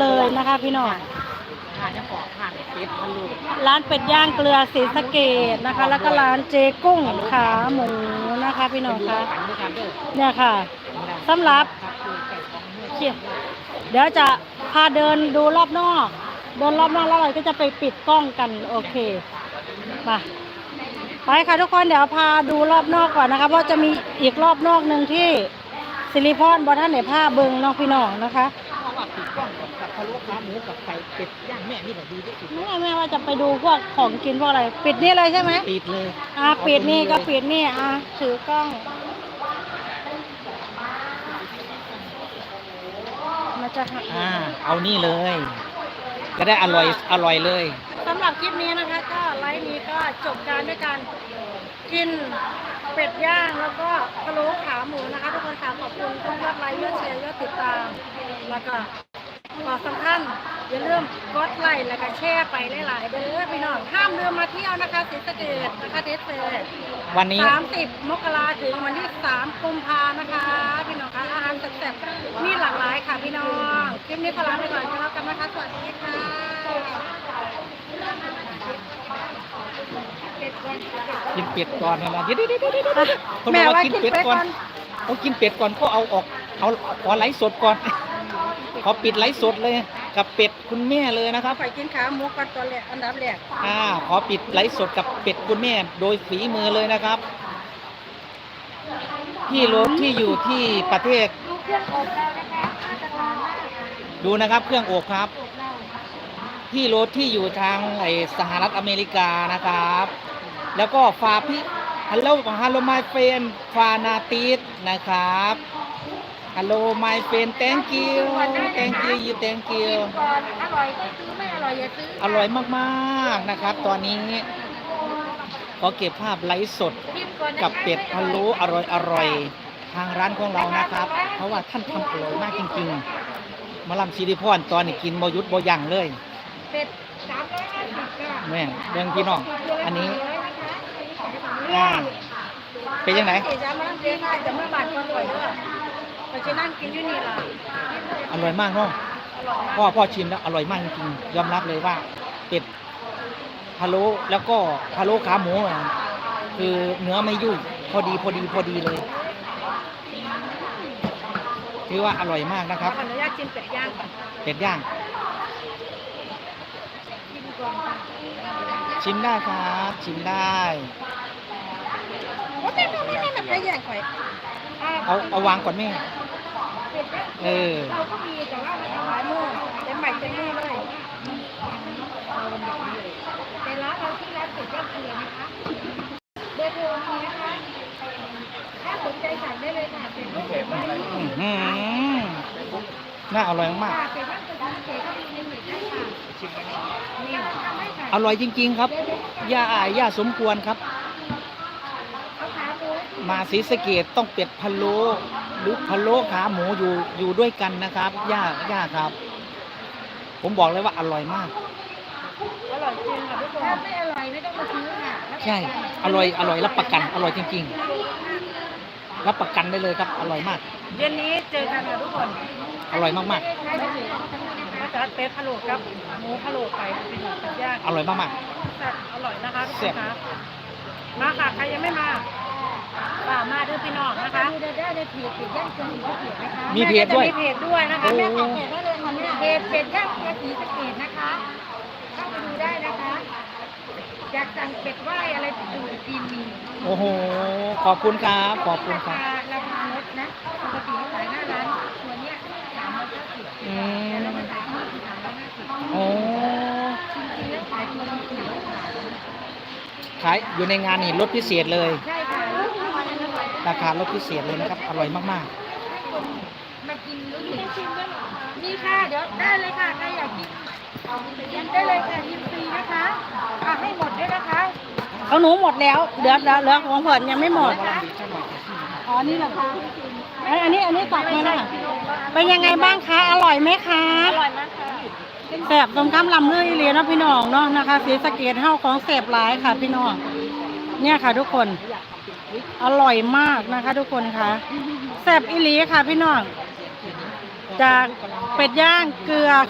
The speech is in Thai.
เลยนะคะพี่น้องผ่านย่านเป็ดทะลุร้านเป็ดย่างเกลือศรีสะเกดนะคะ แล้วก็ร้านเจกุ้งขาหมูนะคะ พี่น้องคะเนี่ยค่ะสำหรับ เดี๋ยวจะพาเดินดูรอบนอก เดินรอบนอกแล้วเราก็จะไปปิดกล้องกันโอเคไปไปค่ะทุกคนเดี๋ยวพาดูรอบนอกก่อนนะคะ เพราะจะมีอีกรอบนอกหนึ่งที่สิริพรบอท่านไหนผ้าเบิงนองพี่น้องนะคะ เพราะว่าติดกล้องกับกับพะโล้ขาหมูกับไก่เป็ดย่างแม่นี่แหละดีที่สุดแม่แม่ว่าจะไปดูพวกของกินพวกอะไร ปิดนี่เลยใช่ไหมติดเลยอ่าปิดนี่ก็ปิดนี่อ่าถือกล้องมาจะหักอ่าเอานี่เลย จะได้อร่อยอร่อยเลยสำหรับคลิปนี้นะคะ ก็ไลฟ์นี้ก็จบการด้วยการกินเป็ดย่างแล้วก็พะโล้ขาหมูนะคะ ทุกคนค่ะขอบคุณทุกยอดไลค์ยอดแชร์ยอดติดตามแล้วก็ ขอสำคัญอย่าลืมกดไลค์แล้วก็แชร์ไปหลายๆเด้อพี่น้องห้ามลืมมาเที่ยวนะคะศรีสะเกดนะคะเทสเฟวันนี้ สามสิบมกราถึงวันที่สามกุมภานะคะ พี่น้องคะอาหารแซ่บๆมีหลากหลายค่ะพี่น้องคลิปนี้ขอลาไปก่อนแล้วกันนะคะสวัสดีค่ะกินเป็ดก่อนนะเดี๋ยวเดี๋ยวเดี๋ยวเดี๋ยวเดี๋ยวเขาแม่บอกว่ากินเป็ดก่อนก่อนเขากินเป็ดก่อนก็เอาออกเอาขอไลฟ์สดก่อน อปิดไลฟ์สดเลยกับเป็ดคุณแม่เลยนะครับข่อยกินขาหมูก่อนตัวแรกอันดับแรกอ่าขอปิดไลฟ์สดกับเป็ดคุณแม่โดยฝีมือเลยนะครับพี่รถที่อยู่ที่ประเทศ ดูเครื่องอบเรานะคะมาตรฐานมากดูนะครับเครื่องอบครับพี่รถที่อยู่ทางไอสหรัฐอเมริกานะครับ แล้วก็ฟาพี่ฮัลโหลฮัลโหลไมเฟนฟานาติสนะครับ ฮัลโหลไมเฟน thank you thank you you thank you ก่อนอร่อยก็ซื้อไม่อร่อยอย่าซื้ออร่อยมากๆนะครับ ตอนนี้ขอเก็บภาพไลฟ์สดชิมก่อนนะคะกับเป็ดพะโล้อร่อยอร่อยๆทางร้านของเรานะครับ เพราะว่าท่านทำอร่อยมากจริงๆมาลำซีริพรตอนนี้กินบหยุดบยั้งเลยเป็ดสามร้อยห้าสิบค่ะแม่เรื่องพี่น้องอันนี้อ่าอ่าเป็นยังไง แต่เมื่อบาทก่อนก่อนเด้อไปจะนั่งกินอยู่นี่ล่ะอร่อยมากเนาะอร่อยมากพ่อพ่อชิมแล้วอร่อยมากจริงๆยอมรับเลยว่าเป็ดพะโล้แล้วก็พะโล้ขาหมูอะคือเนื้อไม่ยุ่ยพอดีพอดีพอดีเลยถือว่าอร่อยมากนะครับขออนุญาตชิมเป็ดย่างก่อนเป็ดย่างชิมก่อนค่ะชิมได้ครับชิมได้โอ้ไม่ไม่ไม่ไม่ไม่ย่างข่อยเอาเอาวางก่อนแม่ เป็ดย่างเออ เราก็มีแต่ว่ามันหลายหม้อเต็มใหม่เต็มหม้อเลยเป็นร้านเราที่ร้านเป็ดย่างเกลือนะคะเบอร์โทรมีนะคะ ถ้าสนใจสั่งได้เลยค่ะเป็ดย่างเกลือบ้านนี้อื้อหือน่าอร่อยมาก ค่ะเป็ดย่างเกลือบ้านเกลือก็มีในเน็ตได้ค่ะนี่ทำให้ค่ะอร่อยจริง ๆ ครับย่าย่าสมควรครับ เอาขาหมูมาศรีสะเกดต้องเป็ดพะโล้ หรือพะโล้ขาหมูอยู่อยู่ด้วยกันนะครับย่าย่าครับ ผมบอกเลยว่าอร่อยมาก อร่อยจริงค่ะทุกคนถ้าไม่อร่อยไม่ต้องมาซื้อค่ะใช่ อร่อยอร่อยรับประกัน อร่อยจริง ๆ รับประกันได้เลยครับ อร่อยมาก เย็นนี้เจอกันค่ะทุกคนอร่อยมากมาจัดเป็ดพะโล้กับหมูพะโล้ไก่เป็นหมูเป็ดย่างๆอร่อยมากแซ่บอร่อยนะคะทุกคแซ่นบคะมาค่ะใครยังไม่มา ป่ามาเด้อพี่น้องนะคะ ดูได้ในเพจเป็ดย่างเกลือสีสะเกดนะคะๆมีเพจด้วย มีเพจด้วยนะคะโอ้แม่ฝากเพจได้เลยค่ะเนี่ยเพจเป็ดย่างเกลือสีสะเกดนะคะเข้าไปดูได้นะคะอยากสั่งเป็ดไหวอะไรติดดูจีนมีโอ้โห ขอบคุณครับ ขอบคุณครับราคาราคาลดนะปกติขายหน้าร้านตัวเนี้ยสามร้อยเก้าสิบอืแต่มเรามาขายที่สามร้อยห้าสิบโอ้จริงๆแล้วขายตัวละสี่ร้อยบาทขายอยู่ในงานนี่ลดพิเศษเลย ใช่ ราราคาลดพิเศษเลยนะครับ อร่อยมากมากินรู้สึกชิมได้หรอนี่ค่ะ เดี๋ยวได้เลยค่ะใครอยากกินกินได้เลยค่ะยินฟรีนะคะอะให้หมดด้วยนะคะเอาหนูหมดแล้วเหลือเหลือเหลือของเผินยังไม่หมดอ๋อนี่เหรอคะอันอันนี้อันนี้ตักมาแล้วเป็นยังไงบ้างคะอร่อยไหมคะอร่อยมากค่ะแสบตรงข้ามลำเลื่อยเลยเนาะพี่น้องเนาะนะคะสีสะเกตเท่าของแสบหลายค่ะพี่น้อง เนี่ยค่ะทุกคนอร่อยมากนะคะทุกคนค่ะแสบอิลีค่ะพี่น้องจากเป็ดย่างเกลือ